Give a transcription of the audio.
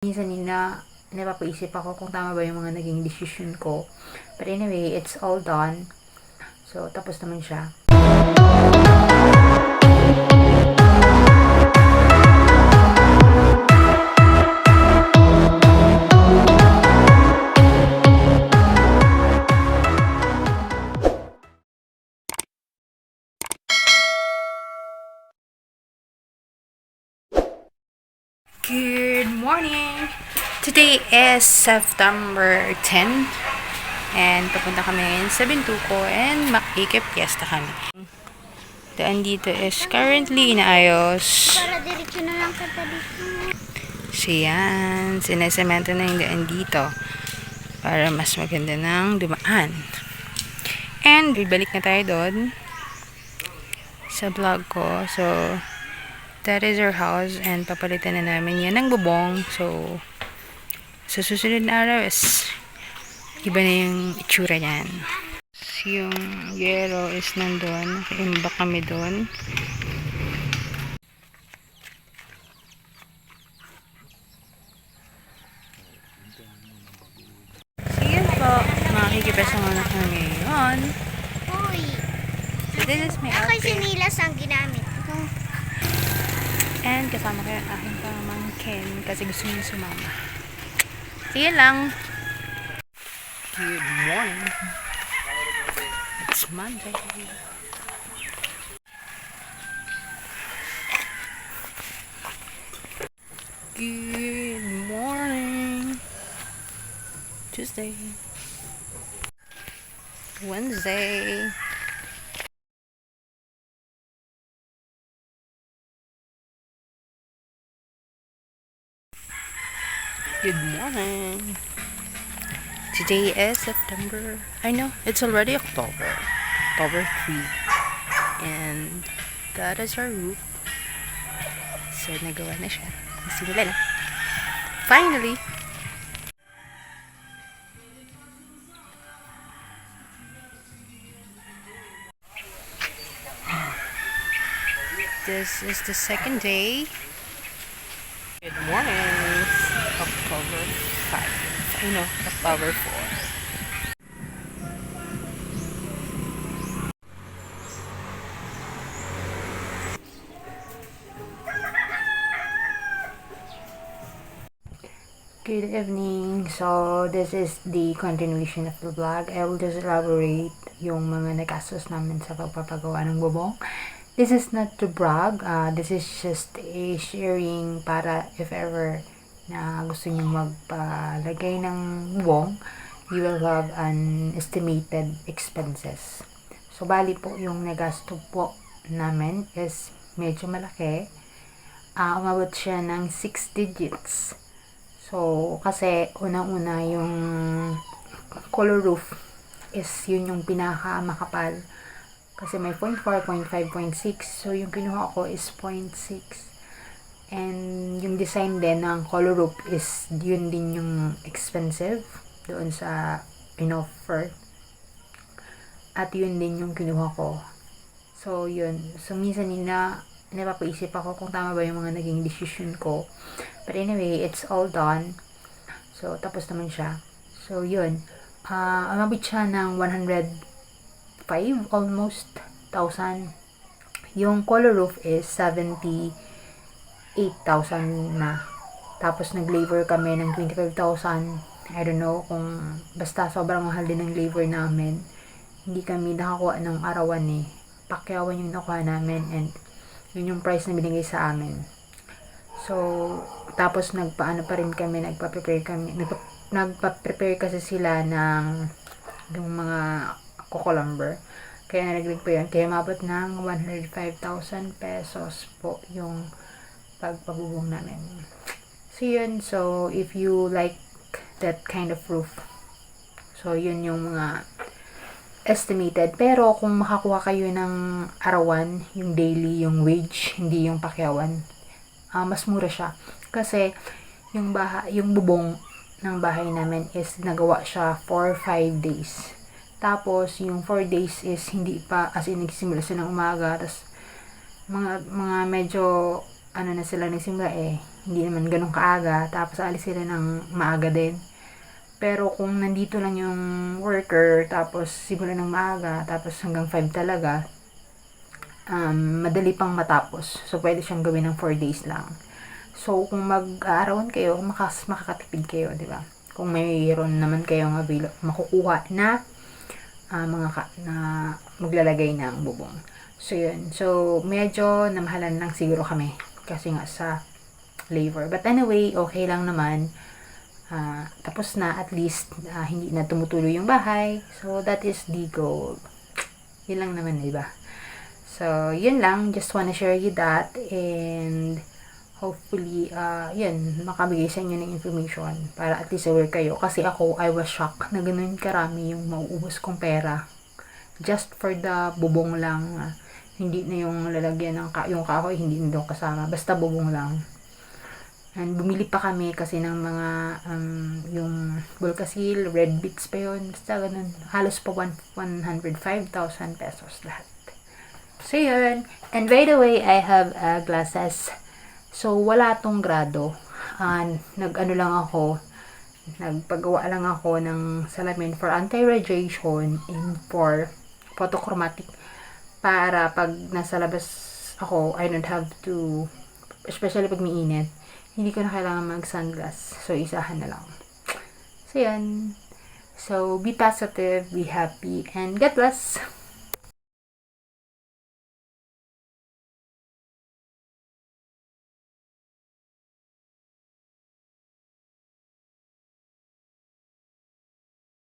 minsan nila napapaisip ako kung tama ba yung mga naging decision ko. But anyway, it's all done. So, tapos naman siya. Morning! Today is September 10 and papunta kami ngayon sa Bintuko and makikip fiesta kami. Daan dito is currently inaayos. Para diretso na lang kita dito. So yan, sinesemento na yung daan dito para mas maganda ng dumaan. And bibalik na tayo doon sa vlog ko. So, that is our house and papalitan na namin yan ng bubong. So, sa susunod na araw is iba na yung itsura niyan. So, yung yellow is nandun. Imba kami doon. So, yun po. Makikipesa muna kami ngayon. Hoy, So, this is my outfit. sinilas ang ginamit ko. And kasama ko yung aking pamangkin kasi gusto niya sumama. Yun lang. Good morning. It's Monday. Good morning. Tuesday. Wednesday. Good morning. Today is September. I know, it's already October. October 3. And that is our roof. So, nagawa na siya. Nasimula na. Finally! This is the second day Good morning. October 5. I know, October 4. Good evening. So, this is the continuation of the vlog. I will just elaborate yung mga nagastos namin sa pagpapagawa ng bubong. This is not to brag. Uh, this is just a sharing para if ever na gusto niyo magpalagay ng bubong, you will have an estimated expenses. So, bali po yung nagasto po namin is medyo malaki. Ah, umabot siya ng 6 digits. So, kasi unang-una yung color roof is yun yung pinaka makapal. Kasi may 0.4, 0.5, 0.6. So, yung kinuha ko is 0.6. And yung design din ng color roof is yun din yung expensive doon sa in-offer. At yun din yung kinuha ko. So, yun. So, minsan nila napapaisip ako kung tama ba yung mga naging decision ko. But anyway, it's all done. So, tapos naman siya. So, yun. Ah, umabot siya ng 105 almost thousand. Yung color roof is 78,000 na. Tapos nag-labor kami ng 25,000. I don't know kung basta sobrang mahal din ng labor namin. Hindi kami nakakuha ng arawan eh. Pakyawan yung nakuha namin and yun yung price na binigay sa amin. So, tapos nagpaano pa rin kami, nagpa-prepare kami, nagpa, nagpa-prepare kasi sila ng yung mga coco lumber. Kaya nalaglag po yun. Kaya mabot ng 105,000 pesos po yung pagpabubong namin. So, yun. So, if you like that kind of roof, so, yun yung mga estimated. Pero, kung makakuha kayo ng arawan, yung daily, yung wage, hindi yung pakyawan, ah, mas mura siya. Kasi, yung, baha, yung bubong ng bahay namin is nagawa siya for 5 days. Tapos, yung 4 days is hindi pa, as in, nagsimula sila ng umaga. Tapos, mga, mga medyo, ano na sila nagsimula eh, hindi naman ganun kaaga, tapos alis sila ng maaga din. Pero kung nandito lang yung worker, tapos simula ng maaga, tapos hanggang 5 talaga, um, madali pang matapos. So, pwede siyang gawin ng 4 days lang. So, kung mag-aarawan kayo, makas makakatipid kayo, di ba? Kung mayroon naman kayong avail- makukuha na ah, mga ka- na maglalagay ng bubong. So, yun. So, medyo namahalan lang siguro kami. Kasi nga sa labor. But anyway, okay lang naman. Ah, tapos na, at least, ah, hindi na tumutuloy yung bahay. So, that is the goal. Yun lang naman, di ba? So, yun lang. Just wanna share you that. And, hopefully, uh, yun, makabigay sa inyo ng information para at least aware kayo. Kasi ako, I was shocked na ganun karami yung mauubos kong pera. Just for the bubong lang. ah. Hindi na yung lalagyan ng ka yung kahoy, hindi na doon kasama. Basta bubong lang. And bumili pa kami kasi ng mga um, yung Bulkasil, red beets pa yun. Basta ganun. Halos pa one- 105,000 pesos lahat. So yun. And by the way, I have uh, glasses. So wala tong grado. Ah, nag-ano lang ako, nagpagawa lang ako ng salamin for anti-radiation and for photochromatic para pag nasa labas ako, I don't have to, especially pag may init, hindi ko na kailangan mag-sunglass. So, isahan na lang. So, yan. So, be positive, be happy, and God bless!